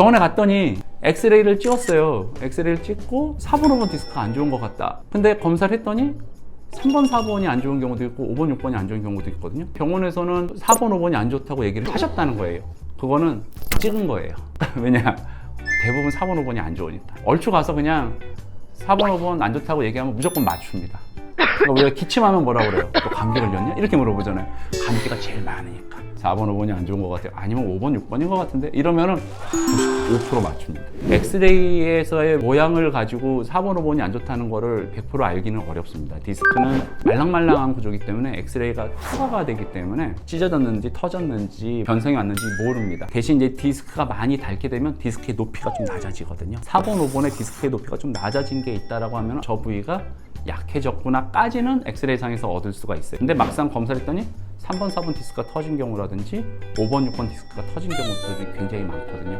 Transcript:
병원에 갔더니 엑스레이를 찍었어요. 엑스레이를 찍고 4번, 5번 디스크가 안 좋은 것 같다. 근데 검사를 했더니 3번, 4번이 안 좋은 경우도 있고 5번, 6번이 안 좋은 경우도 있거든요. 병원에서는 4번, 5번이 안 좋다고 얘기를 하셨다는 거예요. 그거는 찍은 거예요. 왜냐? 대부분 4번, 5번이 안 좋으니까. 얼추 가서 그냥 4번, 5번 안 좋다고 얘기하면 무조건 맞춥니다. 그러니까 우리가 기침하면 뭐라 그래요? 또 감기 걸렸냐? 이렇게 물어보잖아요. 감기가 제일 많으니까. 4번, 5번이 안 좋은 것 같아요. 아니면 5번, 6번인 것 같은데? 이러면은 95% 맞춥니다. 엑스레이에서의 모양을 가지고 4번, 5번이 안 좋다는 거를 100% 알기는 어렵습니다. 디스크는 말랑말랑한 구조이기 때문에 엑스레이가 투과가 되기 때문에 찢어졌는지 터졌는지 변성이 왔는지 모릅니다. 대신 이제 디스크가 많이 닳게 되면 디스크의 높이가 좀 낮아지거든요. 4번, 5번의 디스크의 높이가 좀 낮아진 게 있다라고 하면 저 부위가 약해졌구나까지는 엑스레이상에서 얻을 수가 있어요. 근데 막상 검사를 했더니 3번, 4번 디스크가 터진 경우라든지 5번, 6번 디스크가 터진 경우들이 굉장히 많거든요.